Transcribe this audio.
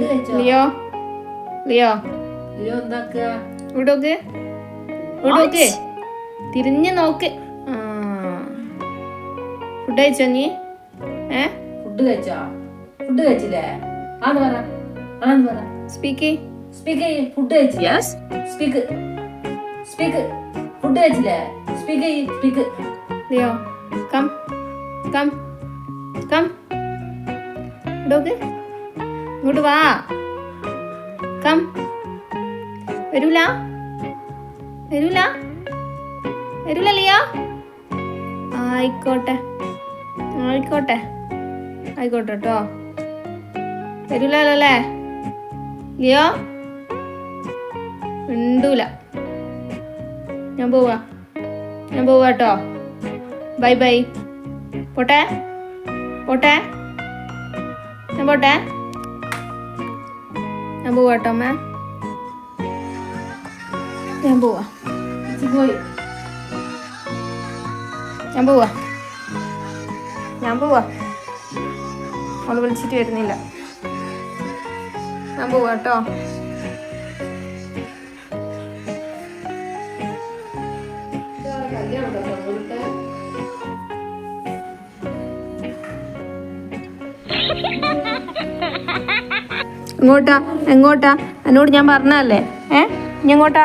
Leo? Leo? Leo എന്താക്കുക? ഇവിടോക്ക്. ഇവിടോക്ക്. തിരിഞ്ഞു നോക്ക്. ഫുഡ് കഴിച്ചോ നീ? ഏ? ഫുഡ് കഴിച്ചോ? ഫുഡ് കഴിച്ചില്ലേ? ആന്ന് പറ. ആന്ന് പറ. സ്പീക്ക് സ്പീക്ക് ഫുഡ് കഴിച്ചു യെസ് സ്പീക്ക് സ്പീക്ക് ഫുഡ് കഴിച്ചില്ലേ? Speak speak Leo come come come ഇടോക്ക് ഇങ്ങോട്ട് വാ. കം. വരൂല. വരൂല. വരൂല ലിയോ. ആയിക്കോട്ടെ. ആയിക്കോട്ടെ. ആയിക്കോട്ടെ കേട്ടോ വരൂലല്ലോ അല്ലേ ലിയോ? ഉണ്ടൂല ഞാൻ പോവാ. ഞാൻ പോവാ കേട്ടോ ബൈ ബൈ. പോട്ടെ? പോട്ടെ? ഞാൻ പോട്ടെ? ഞാൻ പോവാ കേട്ടോ അമ്മ. ഞാൻ പോവാ. പോയി. ഞാൻ പോവാ. ഞാൻ പോവാ. അവൾ വിളിച്ചിട്ട് വരുന്നില്ല. ഞാൻ പോവാ കേട്ടോ. എങ്ങോട്ടാ എങ്ങോട്ടാ എന്നോട് ഞാൻ പറഞ്ഞതല്ലേ? ഏ? ഇനി എങ്ങോട്ടാ?